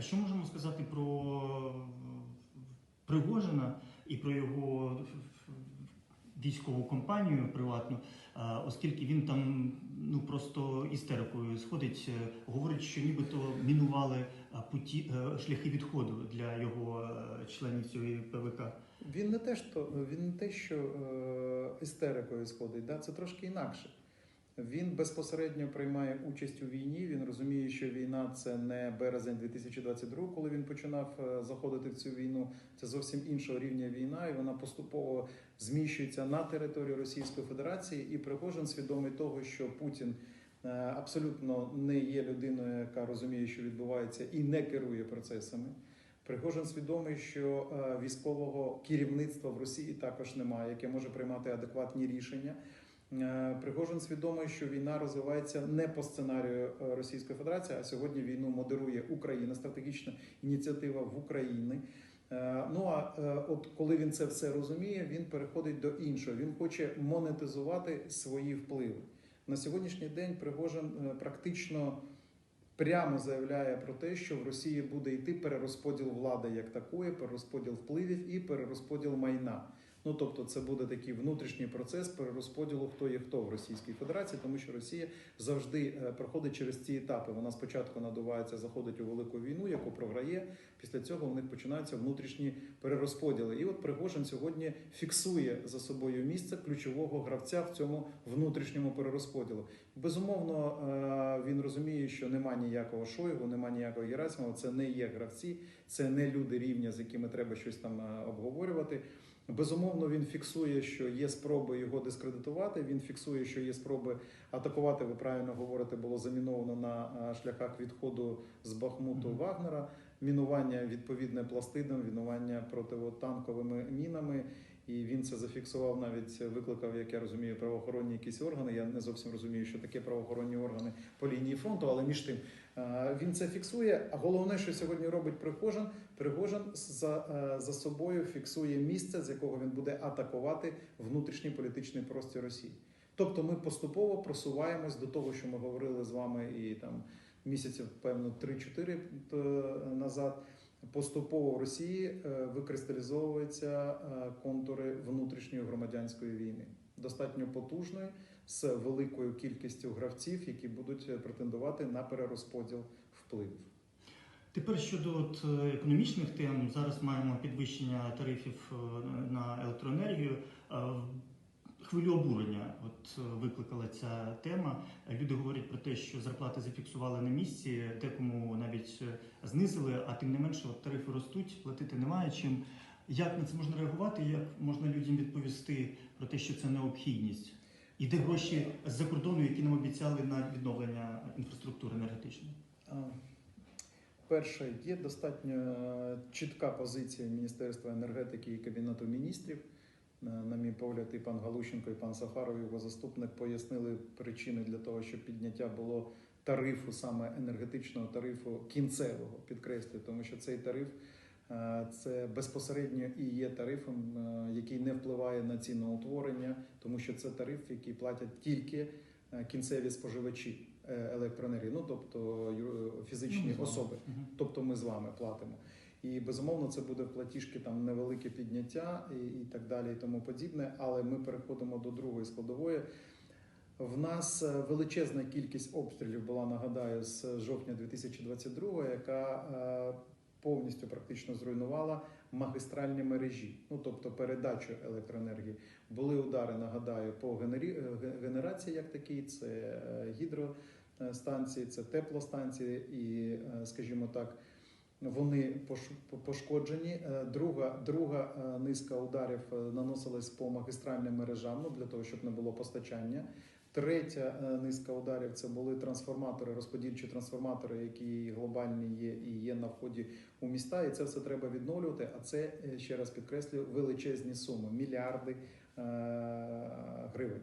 А Що можемо сказати про Пригожина і про його військову компанію приватну, оскільки він там ну просто істерикою сходить, е, говорить, що нібито мінували путі е, шляхи відходу для його е, членів цієї ПВК. Він не те, що він не те, що е, істерикою сходить, да? це трошки інакше. Він безпосередньо приймає участь у війні. Він розуміє, що війна це не березень 2022, коли він починав е, заходити в цю війну. Це зовсім іншого рівня війна, і вона поступово зміщується на територію Російської Федерації. І Пригожин свідомий того, що Путін е, абсолютно не є людиною, яка розуміє, що відбувається, і не керує процесами. Пригожин свідомий, що е, військового керівництва в Росії також немає, яке може приймати адекватні рішення. Е, Пригожин свідомий, що війна розвивається не по сценарію е, Російської Федерації, а сьогодні війну модерує Україна, стратегічна ініціатива в Україні. Е, Ну а от коли він це все розуміє, він переходить до іншого. Він хоче монетизувати свої впливи. На сьогоднішній день Пригожин практично прямо заявляє про те, що в Росії буде йти перерозподіл влади як такої, перерозподіл впливів і перерозподіл майна. Ну тобто, це буде такий внутрішній процес перерозподілу, хто є хто в Російській Федерації, тому що Росія завжди е, проходить через ці етапи. Вона спочатку надувається, заходить у велику війну, яку програє. Після цього у них починаються внутрішні перерозподіли. І от Пригожин сьогодні фіксує за собою місце ключового гравця в цьому внутрішньому перерозподілу. Безумовно, е, він розуміє, що нема ніякого Шойгу, нема ніякого Герасимова. Це не є гравці, це не люди рівня, з якими треба щось там е, обговорювати. Безумовно, він фіксує, що є спроби його дискредитувати. Він фіксує, що є спроби атакувати. Ви правильно говорите, було заміновано на е, шляхах відходу з Бахмуту Мгм. Вагнера. Мінування відповідне пластидом, мінування противотанковими мінами. І він це зафіксував, навіть викликав, як я розумію, правоохоронні якісь органи. Я не зовсім розумію, що таке правоохоронні органи по лінії фронту, але між тим е, він це фіксує. А головне, що сьогодні робить Пригожин, Пригожин за, е, за собою фіксує місце, з якого він буде атакувати внутрішній політичний простір Росії. Тобто ми поступово просуваємось до того, що ми говорили з вами і там місяців, певно, 3-4 т- назад. Поступово в Росії е, викристалізовуються е, контури внутрішньої громадянської війни, достатньо потужної, з великою кількістю гравців, які будуть е, претендувати на перерозподіл впливів. Тепер щодо от, економічних тем, зараз маємо підвищення тарифів на електроенергію. Хвилю обурення от е, викликала ця тема. Люди говорять про те, що зарплати зафіксували на місці, декому навіть е, знизили, а тим не менше от тарифи ростуть, платити немає чим. Як на це можна реагувати? Як можна людям відповісти про те, що це необхідність? І де гроші з-за кордону, які нам обіцяли на відновлення інфраструктури енергетичної? Перше, є достатньо е, чітка позиція Міністерства енергетики і Кабінету міністрів. На на мій погляд, і пан Галущенко, і пан Сахаров, його заступник, пояснили причини для того, щоб підняття було тарифу, саме енергетичного тарифу кінцевого, підкреслюю, тому що цей тариф е, це безпосередньо і є тарифом, е, який не впливає на ціноутворення, тому що це тариф, який платять тільки е, кінцеві споживачі е, електроенергії, ну тобто фізичні Ну, особи. Тобто ми з вами платимо. І безумовно це буде платіжки там невелике підняття і, і так далі, і тому подібне. Але ми переходимо до другої складової. В нас е, величезна кількість обстрілів була, нагадаю, з жовтня 2022, яка е, повністю практично зруйнувала магістральні мережі, ну тобто передачу електроенергії. Були удари, нагадаю, по генері... е, генерації, як такій, це гідростанції, це теплостанції, і, скажімо так, вони пош- пошкоджені. Е, Друга, друга е, низка ударів е, наносилась по магістральним мережам ну, для того, щоб не було постачання. Третя низка ударів це були трансформатори, розподільчі трансформатори, які глобальні є і є на вході у міста. І це все треба відновлювати. А це ще раз підкреслюю величезні суми, мільярди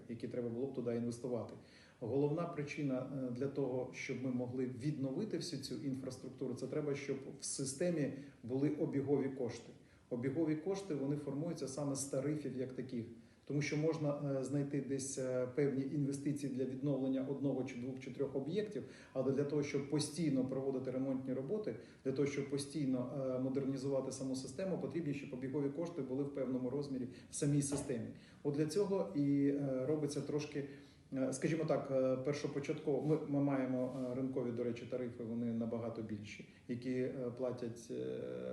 які треба було б туди інвестувати. Головна причина е, для того, щоб ми могли відновити всю цю інфраструктуру, це треба, щоб в системі були обігові кошти. Обігові кошти вони формуються саме з тарифів як таких. Тому що можна е, знайти десь е, певні інвестиції для відновлення одного чи двох чи трьох об'єктів, але для того, щоб постійно проводити ремонтні роботи, для того, щоб постійно е, модернізувати саму систему, потрібні, щоб обігові кошти були в певному розмірі в самій системі. От для цього і робиться трошки. Скажімо так, першопочатково ми, ми маємо ринкові, до речі, тарифи. Вони набагато більші, які платять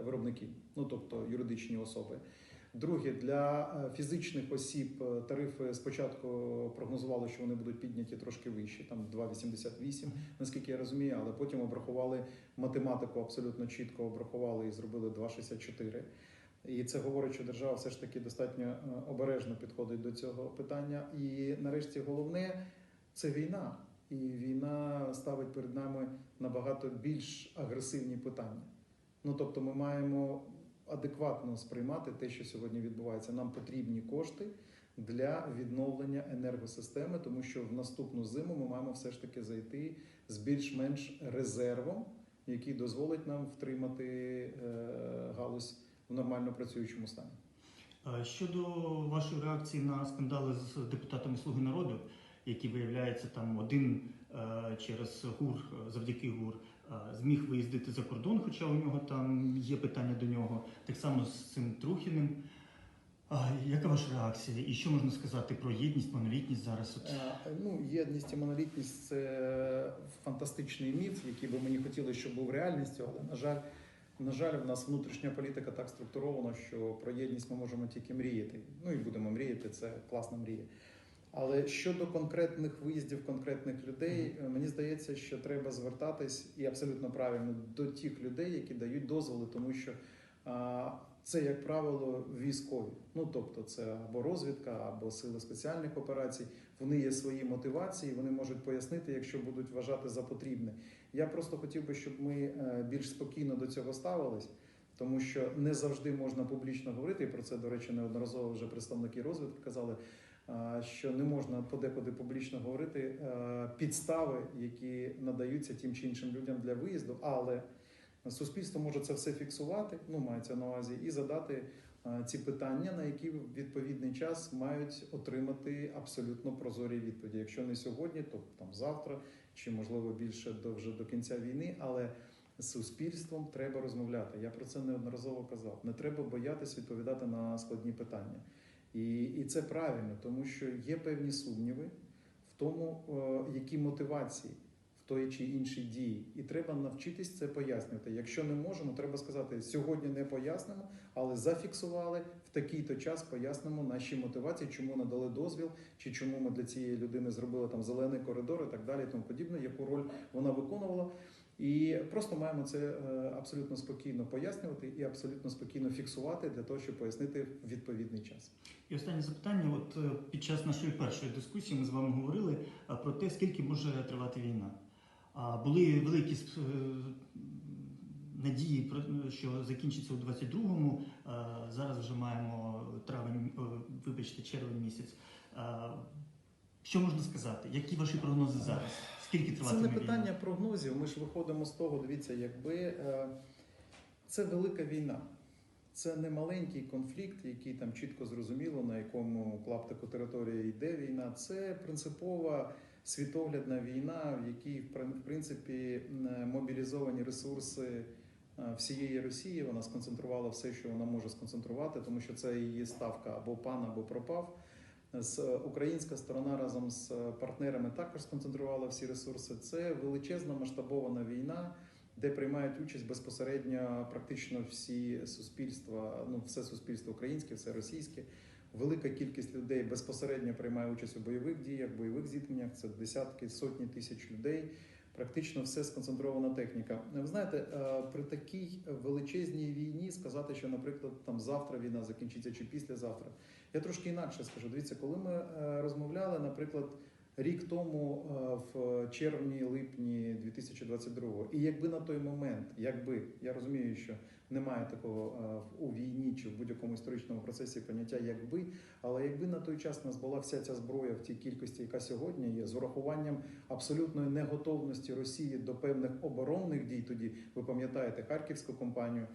виробники, ну тобто юридичні особи. Друге, для е, фізичних осіб е, тарифи спочатку прогнозували, що вони будуть підняті трошки вище, там 2,88, наскільки я розумію, але потім обрахували математику абсолютно чітко обрахували і зробили 2,64. І це говорить, що держава все ж таки достатньо е, обережно підходить до цього питання. І нарешті головне це війна. І війна ставить перед нами набагато більш агресивні питання. Ну тобто, ми маємо адекватно сприймати те, що сьогодні відбувається. Нам потрібні кошти для відновлення енергосистеми, тому що в наступну зиму ми маємо все ж таки зайти з більш-менш резервом, який дозволить нам втримати е, галузь в нормально працюючому стані. Щодо вашої реакції на скандали з депутатами Слуги народу, які виявляється там один е, через ГУР, е, завдяки ГУР, е, зміг виїздити за кордон, хоча у нього там є питання до нього, так само з цим Трухіним. А, яка ваша реакція? І що можна сказати про єдність, монолітність зараз? От, Ну, єдність і монолітність це фантастичний міф, який би мені хотілося, щоб був реальністю, але на жаль, на жаль, в нас внутрішня політика так структурована, що про єдність ми можемо тільки мріяти. Ну і будемо мріяти, це класна мрія. Але щодо конкретних виїздів конкретних людей, е, мені здається, що треба звертатись і абсолютно правильно до тих людей, які дають дозволи, тому що а, це, як правило, військові. Ну тобто, це або розвідка, або сили спеціальних операцій. Вони є свої мотивації, вони можуть пояснити, якщо будуть вважати за потрібне. Я просто хотів би, щоб ми е, більш спокійно до цього ставились. Тому що не завжди можна публічно говорити, і про це, до речі, неодноразово вже представники розвідки казали, що не можна подекуди публічно говорити е, підстави, які надаються тим чи іншим людям для виїзду, але суспільство може це все фіксувати, ну мається на увазі, і задати е, ці питання, на які в відповідний час мають отримати абсолютно прозорі відповіді. Якщо не сьогодні, то там завтра, чи можливо більше до вже до кінця війни, але з суспільством треба розмовляти. Я про це неодноразово казав. Не треба боятися відповідати на складні питання. І, і це правильно, тому що є певні сумніви в тому, е, які мотивації в тої чи іншій дії. І треба навчитись це пояснювати. Якщо не можемо, треба сказати, сьогодні не пояснимо, але зафіксували в такий-то час пояснимо наші мотивації, чому надали дозвіл, чи чому ми для цієї людини зробили там зелений коридор і так далі, і тому подібне, яку роль вона виконувала. І просто маємо це е, абсолютно спокійно пояснювати і абсолютно спокійно фіксувати для того, щоб пояснити відповідний час. І останнє запитання. От е, під час нашої першої дискусії ми з вами говорили е, про те, скільки може тривати війна. Були великі надії, що закінчиться у 22-му. Е, Зараз вже маємо травень, вибачте, червень місяць. Е, Що можна сказати? Які ваші прогнози зараз? Скільки Це триватиме не війна? питання прогнозів. Ми ж виходимо з того, дивіться, якби е, це велика війна. Це не маленький конфлікт, який там чітко зрозуміло, на якому клаптику території йде війна. Це принципова світоглядна війна, в якій в принципі м, мобілізовані ресурси е, всієї Росії. Вона сконцентрувала все, що вона може сконцентрувати, тому що це її ставка або пан, або пропав. Е, українська сторона разом з е, партнерами також сконцентрувала всі ресурси. Це величезна масштабована війна, де приймають участь безпосередньо практично всі суспільства, ну все суспільство українське, все російське. Велика кількість людей безпосередньо приймає участь у бойових діях, бойових зіткненнях. Це десятки, сотні тисяч людей. Практично все сконцентрована техніка. Ви знаєте, е, при такій величезній війні сказати, що, наприклад, там завтра війна закінчиться чи післязавтра. Я трошки інакше скажу. Дивіться, коли ми е, розмовляли, наприклад, рік тому е, в червні-липні 2022 і якби на той момент, якби я розумію, що немає такого е, у війні чи в будь-якому історичному процесі поняття якби, але якби на той час у нас була вся ця зброя в тій кількості, яка сьогодні є, з урахуванням абсолютної неготовності Росії до певних оборонних дій, тоді ви пам'ятаєте Харківську компанію.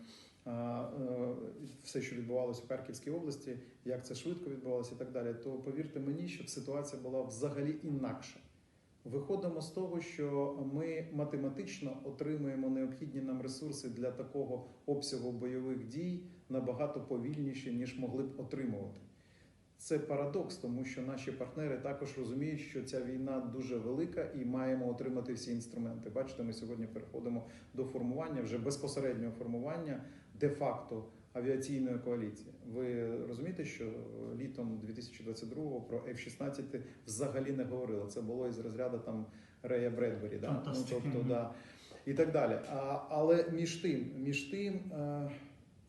е, все, що відбувалося в Харківській області, як це швидко відбувалося і так далі, то повірте мені, щоб ситуація була взагалі інакша. Виходимо з того, що ми математично отримуємо необхідні нам ресурси для такого обсягу бойових дій набагато повільніше, ніж могли б отримувати. Це парадокс, тому що наші партнери також розуміють, що ця війна дуже велика і маємо отримати всі інструменти. Бачите, ми сьогодні переходимо до формування вже безпосереднього формування де-факто авіаційної коаліції. Ви розумієте, що літом 2022-го про F-16 взагалі не говорили. Це було із розряду там Рея Бредбері, да? ну, тобто, да, і так далі. А, але між тим, між тим. Е,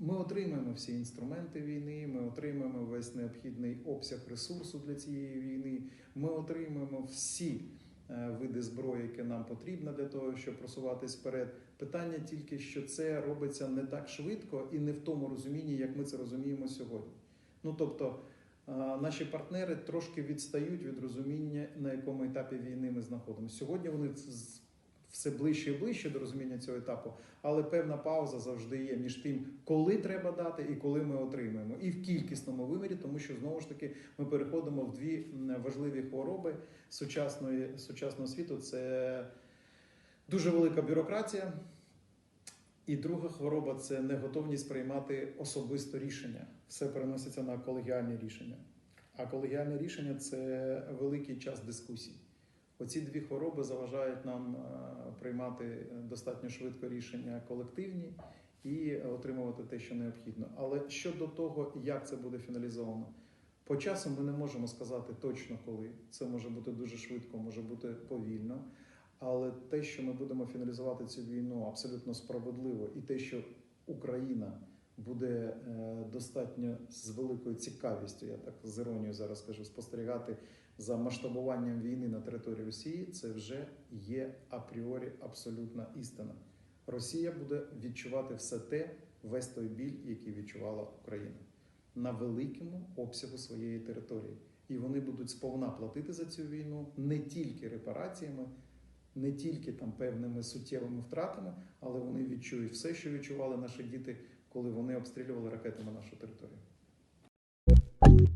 ми отримаємо всі інструменти війни, ми отримаємо весь необхідний обсяг ресурсу для цієї війни. Ми отримаємо всі е, види зброї, які нам потрібно для того, щоб просуватись вперед. Питання тільки, що це робиться не так швидко і не в тому розумінні, як ми це розуміємо сьогодні. Ну тобто, наші партнери трошки відстають від розуміння, на якому етапі війни ми знаходимося. Сьогодні вони все ближче і ближче до розуміння цього етапу, але певна пауза завжди є між тим, коли треба дати і коли ми отримаємо, і в кількісному вимірі, тому що знову ж таки ми переходимо в дві важливі хвороби сучасної сучасного світу. Це дуже велика бюрократія. І друга хвороба це неготовність приймати особисто рішення. Все переноситься на колегіальні рішення. А колегіальне рішення це великий час дискусій. Оці дві хвороби заважають нам е, приймати достатньо швидко рішення колективні і отримувати те, що необхідно. Але щодо того, як це буде фіналізовано, по часу ми не можемо сказати точно коли. Це може бути дуже швидко, може бути повільно. Але те, що ми будемо фіналізувати цю війну абсолютно справедливо, і те, що Україна буде е, достатньо з великою цікавістю, я так з іронією зараз скажу, спостерігати за масштабуванням війни на території Росії, це вже є апріорі абсолютна істина. Росія буде відчувати все те, весь той біль, який відчувала Україна на великому обсягу своєї території. І вони будуть сповна платити за цю війну не тільки репараціями, не тільки там певними суттєвими втратами, але вони відчують все, що відчували наші діти, коли вони обстрілювали ракетами нашу територію.